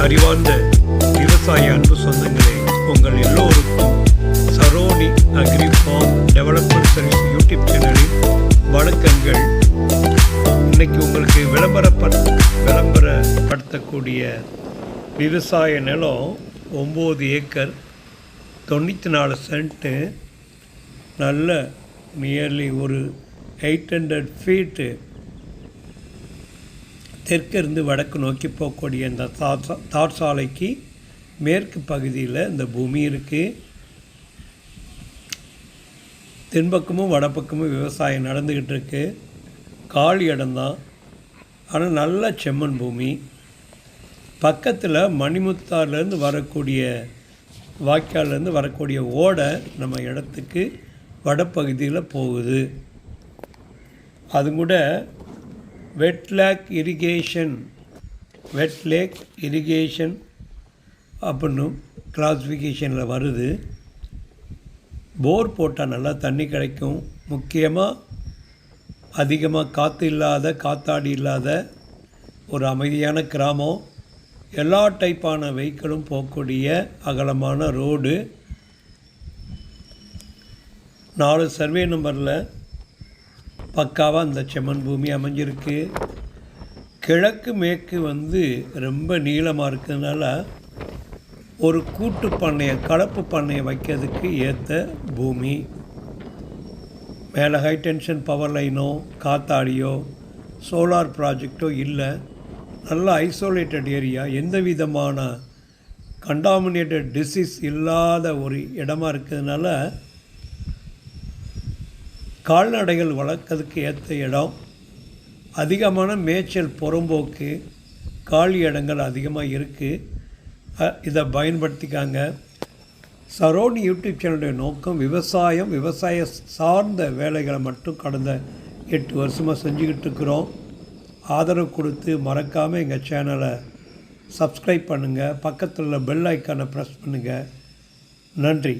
அறிவார்ந்த விவசாய அன்பு சொந்தங்களே உங்கள் எல்லோருக்கும் Saroni agri farm development service YouTube சேனலில் வணக்கங்கள். இன்னைக்கு உங்களுக்கு விளம்பரப்பட் விளம்பரப்படுத்தக்கூடிய விவசாய நிலம் ஒம்பது ஏக்கர் தொண்ணூற்றி நாலு சென்ட்டு நல்ல நியர்லி ஒரு எயிட் ஹண்ட்ரட் ஃபீட்டு தெற்கிருந்து வடக்கு நோக்கி போகக்கூடிய இந்த தார் சா- தார் சாலைக்கு மேற்கு பகுதியில் இந்த பூமி இருக்குது தென்பக்கமும் வடப்பக்கமும் விவசாயம் நடந்துக்கிட்டு இருக்கு. காலி இடம்தான் ஆனால் நல்ல செம்மண் பூமி. பக்கத்தில் மணிமுத்தார்லேருந்து வரக்கூடிய வாய்க்கால்லேருந்து வரக்கூடிய ஓடை நம்ம இடத்துக்கு வடப்பகுதியில் போகுது. அது கூட வெட்லேக் இரிகேஷன் வெட்லேக் இரிகேஷன் அப்படின்னு கிளாஸிஃபிகேஷனில் வருது. போர் போட்டால் நல்லா தண்ணி கிடைக்கும். முக்கியமாக அதிகமாக காற்று இல்லாத காத்தாடி இல்லாத ஒரு அமைதியான கிராமம். எல்லா டைப்பான வெஹிக்கிளும் போகக்கூடிய அகலமான ரோடு நாலு சர்வே நம்பரில் பக்காவாக அந்த செம்மண் பூமி அமைஞ்சிருக்கு. கிழக்கு மேற்கு வந்து ரொம்ப நீளமாக இருக்கிறதுனால ஒரு கூட்டு பண்ணையை கலப்பு பண்ணையை வைக்கிறதுக்கு ஏற்ற பூமி. மேலே ஹை டென்ஷன் பவர் லைனோ காத்தாடியோ சோலார் ப்ராஜெக்டோ இல்லை. நல்ல ஐசோலேட்டட் ஏரியா எந்த விதமான கண்டாமினேட்டட் டிசீஸ் இல்லாத ஒரு இடமா இருக்கிறதுனால கால்நடைகள் வளர்க்கறதுக்கு ஏற்ற இடம். அதிகமான மேய்ச்சல் புறம்போக்கு காலி இடங்கள் அதிகமாக இருக்குது இதை பயன்படுத்திக்காங்க. சரோனி யூடியூப் சேனலுடைய நோக்கம் விவசாயம் விவசாய சார்ந்த வேலைகளை மட்டும் கடந்த எட்டு வருஷமாக செஞ்சுக்கிட்டு இருக்கிறோம். ஆதரவு கொடுத்து மறக்காமல் எங்கள் சேனலை சப்ஸ்கிரைப் பண்ணுங்கள் பக்கத்தில் உள்ள பெல் ஐக்கானை ப்ரெஸ் பண்ணுங்கள் நன்றி.